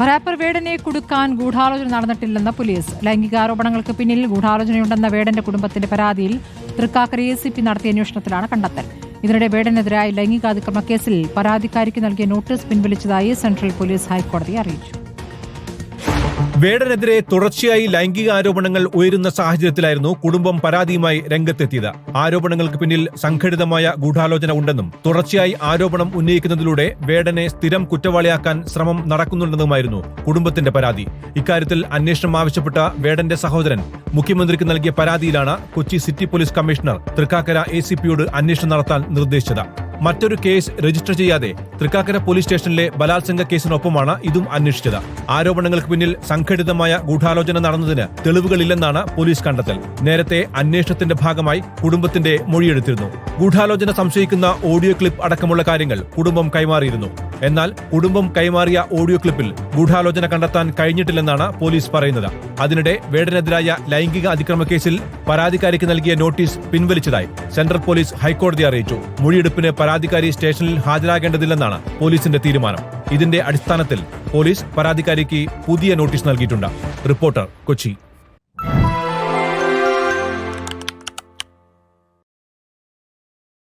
Wrapper വേടനെ കൊടുക്കാൻ ഗൂഢാലോചന നടന്നിട്ടില്ലെന്ന് police. ലൈംഗികാരോപണങ്ങൾക്ക് പിന്നിൽ ഗൂഢാലോചനയുണ്ടെന്ന വേടന്റെ കുടുംബത്തിന്റെ പരാതിയിൽ തൃക്കാക്കര എ സി പി നടത്തിയ അന്വേഷണത്തിലാണ് കണ്ടെത്തൽ. ഇതിനിടെ വേടനെതിരായ ലൈംഗികാതിക്രമ കേസിൽ പരാതിക്കാരിക്ക് നൽകിയ നോട്ടീസ് പിൻവലിച്ചതായി സെൻട്രൽ പോലീസ് ഹൈക്കോടതിയെ അറിയിച്ചു. വേടനെതിരെ തുടർച്ചയായി ലൈംഗിക ആരോപണങ്ങൾ ഉയരുന്ന സാഹചര്യത്തിലായിരുന്നു കുടുംബം പരാതിയുമായി രംഗത്തെത്തിയത്. ആരോപണങ്ങൾക്ക് പിന്നിൽ സംഘടിതമായ ഗൂഢാലോചന ഉണ്ടെന്നും തുടർച്ചയായി ആരോപണം ഉന്നയിക്കുന്നതിലൂടെ വേടനെ സ്ഥിരം കുറ്റവാളിയാക്കാൻ ശ്രമം നടക്കുന്നുണ്ടെന്നുമായിരുന്നു കുടുംബത്തിന്റെ പരാതി. ഇക്കാര്യത്തിൽ അന്വേഷണം ആവശ്യപ്പെട്ട വേടന്റെ സഹോദരൻ മുഖ്യമന്ത്രിക്ക് നൽകിയ പരാതിയിലാണ് Kochi city police commissioner Thrikkakara A C പിയോട് അന്വേഷണം നടത്താൻ നിർദ്ദേശിച്ചത്. മറ്റൊരു കേസ് രജിസ്റ്റർ ചെയ്യാതെ തൃക്കാക്കര പോലീസ് സ്റ്റേഷനിലെ ബലാത്സംഗ കേസിനൊപ്പമാണ് ഇതും അന്വേഷിച്ചത്. ആരോപണങ്ങൾക്ക് പിന്നിൽ സംഘടിതമായ ഗൂഢാലോചന നടന്നതിന് തെളിവുകളില്ലെന്നാണ് പോലീസ് കണ്ടെത്തൽ. നേരത്തെ അന്വേഷണത്തിന്റെ ഭാഗമായി കുടുംബത്തിന്റെ മൊഴിയെടുത്തിരുന്നു. ഗൂഢാലോചന സംശയിക്കുന്ന ഓഡിയോ ക്ലിപ്പ് അടക്കമുള്ള കാര്യങ്ങൾ കുടുംബം കൈമാറിയിരുന്നു. എന്നാൽ കുടുംബം കൈമാറിയ ഓഡിയോ ക്ലിപ്പിൽ ഗൂഢാലോചന കണ്ടെത്താൻ കഴിഞ്ഞിട്ടില്ലെന്നാണ് പോലീസ് പറയുന്നത്. അതിനിടെ വേടനെതിരായ ലൈംഗിക അതിക്രമ കേസിൽ പരാതിക്കാരിക്ക് നൽകിയ നോട്ടീസ് പിൻവലിച്ചതായി സെൻട്രൽ പോലീസ് ഹൈക്കോടതി അറിയിച്ചു. മൊഴിയെടുപ്പിന് പരാതിക്കാരി സ്റ്റേഷനിൽ ഹാജരാകേണ്ടതില്ലെന്നാണ് പോലീസിന്റെ തീരുമാനം. ഇതിന്റെ അടിസ്ഥാനത്തിൽ പോലീസ് പരാതിക്കാരിക്ക് പുതിയ നോട്ടീസ് നൽകിയിട്ടുണ്ട്. റിപ്പോർട്ടർ കൊച്ചി.